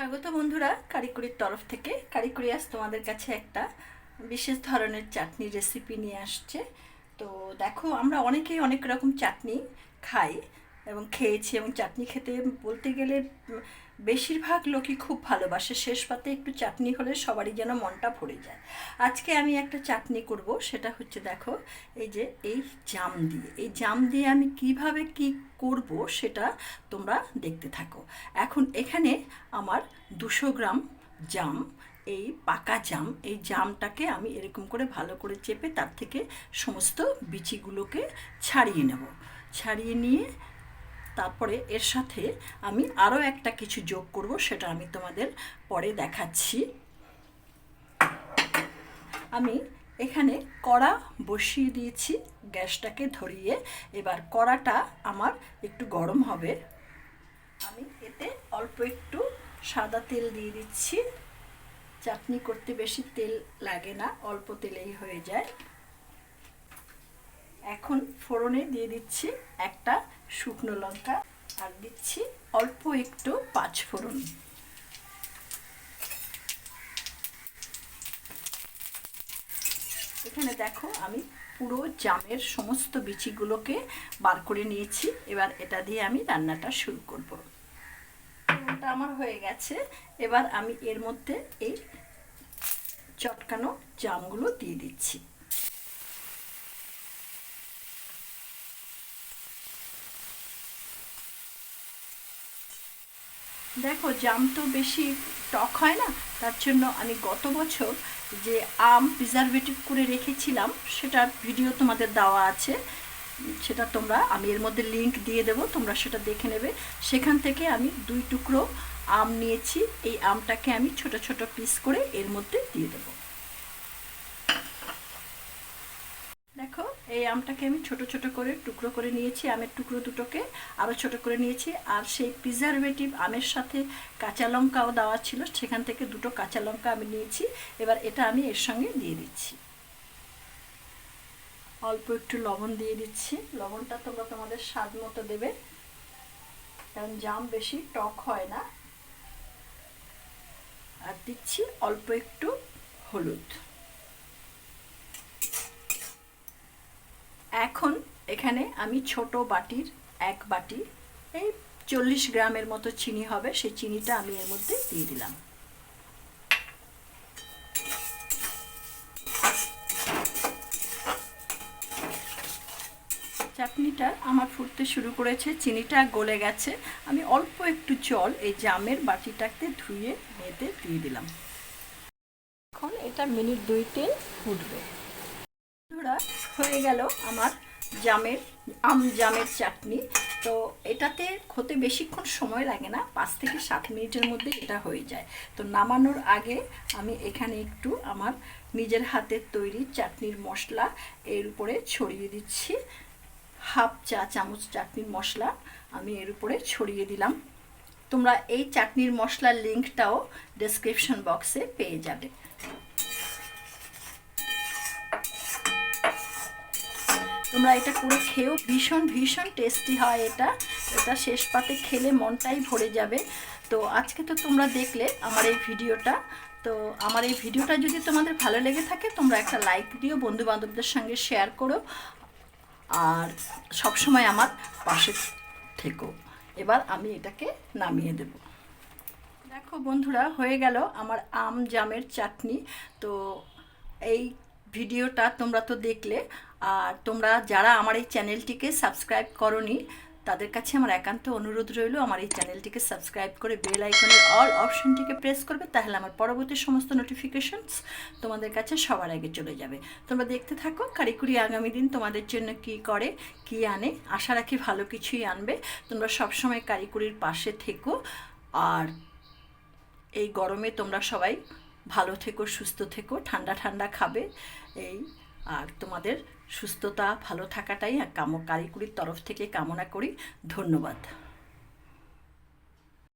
স্বাগত বন্ধুরা কারিকুরির তরফ থেকে। কারিকুরি আজ তোমাদের কাছে একটা বিশেষ ধরনের চাটনি রেসিপি নিয়ে আসছে। তো দেখো, আমরা অনেকেই অনেক রকম চাটনি খাই এবং খেয়েছি এবং চাটনি খেতে বলতে গেলে বেশিরভাগ লোকই খুব ভালোবাসে। শেষ পাতে একটু চাটনি হলে সবারই যেন মনটা ভরে যায়। আজকে আমি একটা চাটনি করব, সেটা হচ্ছে দেখো, এই যে, এই জাম দিয়ে। এই জাম দিয়ে আমি কীভাবে কি করব সেটা তোমরা দেখতে থাকো। এখন এখানে আমার দুশো গ্রাম জাম, এই পাকা জাম, এই জামটাকে আমি এরকম করে ভালো করে চেপে তার থেকে সমস্ত বিচিগুলোকে ছাড়িয়ে নেব। ছাড়িয়ে নিয়ে তারপরে এর সাথে আমি আরও একটা কিছু যোগ করব, সেটা আমি তোমাদের পরে দেখাচ্ছি। আমি এখানে কড়া বসিয়ে দিয়েছি গ্যাসটাকে ধরিয়ে, এবার কড়াটা আমার একটু গরম হবে। আমি এতে অল্প একটু সাদা তেল দিয়ে দিচ্ছি। চাটনি করতে বেশি তেল লাগে না, অল্প তেলেই হয়ে যায়। এখন ফোড়নে দিয়ে দিচ্ছি একটা শুকনো লঙ্কা আর দিচ্ছি অল্প একটু পাঁচ ফোড়ন। এখানে দেখো আমি পুরো জামের সমস্ত বিচিগুলোকে বার করে নিয়েছি। এবার এটা দিয়ে আমি রান্নাটা শুরু করব। ওটা আমার হয়ে গেছে। এবার আমি এর মধ্যে এই চটকানো জামগুলো দিয়ে দিচ্ছি। দেখো, জাম তো বেশি টক হয় না, তার জন্য আমি গত বছর যে আম প্রিজারভেটিভ করে রেখেছিলাম, সেটার ভিডিও তোমাদের দেওয়া আছে। সেটা তোমরা, আমি এর মধ্যে লিংক দিয়ে দেবো, তোমরা সেটা দেখে নেবে। সেখান থেকে আমি দুই টুকরো আম নিয়েছি, এই আমটাকে আমি ছোট ছোট পিস করে এর মধ্যে দিয়ে দেবো দেখো এই আমটাকে আমি ছোট ছোট করে টুকরো করে নিয়েছি, আমের টুকরো দুটোকে আরও ছোট করে নিয়েছি। আর সেই প্রিজারভেটিভ আমের সাথে কাঁচা লঙ্কাও দেওয়া ছিল, সেখান থেকে দুটো কাঁচা লঙ্কা আমি নিয়েছি। এবার এটা আমি এর সঙ্গে দিয়ে দিচ্ছি। অল্প একটু লবণ দিয়ে দিচ্ছি। লবণটা তোমরা তোমাদের স্বাদ মতো দেবে, কারণ জাম বেশি টক হয় না। আর দিচ্ছি অল্প একটু হলুদ। এখন এখানে আমি ছোট বাটির এক বাটি, এই চল্লিশ গ্রামের মতো চিনি হবে, সেই চিনিটা আমি এর মধ্যে দিয়ে দিলাম। চাটনিটা আমার ফুটতে শুরু করেছে, চিনিটা গলে গেছে। আমি অল্প একটু জল এই জামের বাটিটাকে ধুয়ে, মেতে দিয়ে দিলাম। এখন এটা মিনিট দুই তিন ফুটবে। হয়ে গেল আমার জামের, আম জামের চাটনি। তো এটাতে হতে বেশিক্ষণ সময় লাগে না, পাঁচ থেকে সাত মিনিটের মধ্যে এটা হয়ে যায়। তো নামানোর আগে আমি এখানে একটু আমার নিজের হাতের তৈরি চাটনির মশলা, এর উপরে ছড়িয়ে দিচ্ছি। হাফ চা চামচ চাটনির মশলা আমি এর উপরে ছড়িয়ে দিলাম। তোমরা এই চাটনির মশলার লিঙ্কটাও ডেসক্রিপশন বক্সে পেয়ে যাবে। তোমরা এটা করে খেয়েও ভীষণ ভীষণ টেস্টি হয় এটা। এটা শেষ পাতে খেলে মনটাই ভরে যাবে। তো আজকে তো তোমরা দেখলে আমার এই ভিডিওটা। তো আমার এই ভিডিওটা যদি তোমাদের ভালো লেগে থাকে, তোমরা একটা লাইক দিও বন্ধু বান্ধবদের সঙ্গে শেয়ার করো। আর সবসময় আমার পাশে থেকো। এবার আমি এটাকে নামিয়ে দেব। দেখো বন্ধুরা, হয়ে গেল আমার আম জামের চাটনি। তো এই ভিডিওটা তোমরা তো দেখলে, আর তোমরা যারা আমার এই চ্যানেলটিকে সাবস্ক্রাইব করনি, তাদের কাছে আমার একান্ত অনুরোধ রইল, আমার এই চ্যানেলটিকে সাবস্ক্রাইব করে বেল আইকনের অল অপশনটিকে প্রেস করবে, তাহলে আমার পরবর্তী সমস্ত নোটিফিকেশনস তোমাদের কাছে সবার আগে চলে যাবে। তোমরা দেখতে থাকো, কারিকুরি আগামী দিন তোমাদের জন্য কি করে, কি আনে, আশা রাখি ভালো কিছুই আনবে। তোমরা সবসময় কারিকুরির পাশে থেকো, আর এই গরমে তোমরা সবাই ভালো থেকো, সুস্থ থেকো, ঠান্ডা ঠান্ডা খাবে। এই, আর তোমাদের সুস্থতা, ভালো থাকাটাই কাম কারিকুরির তরফ থেকে কামনা করি। ধন্যবাদ।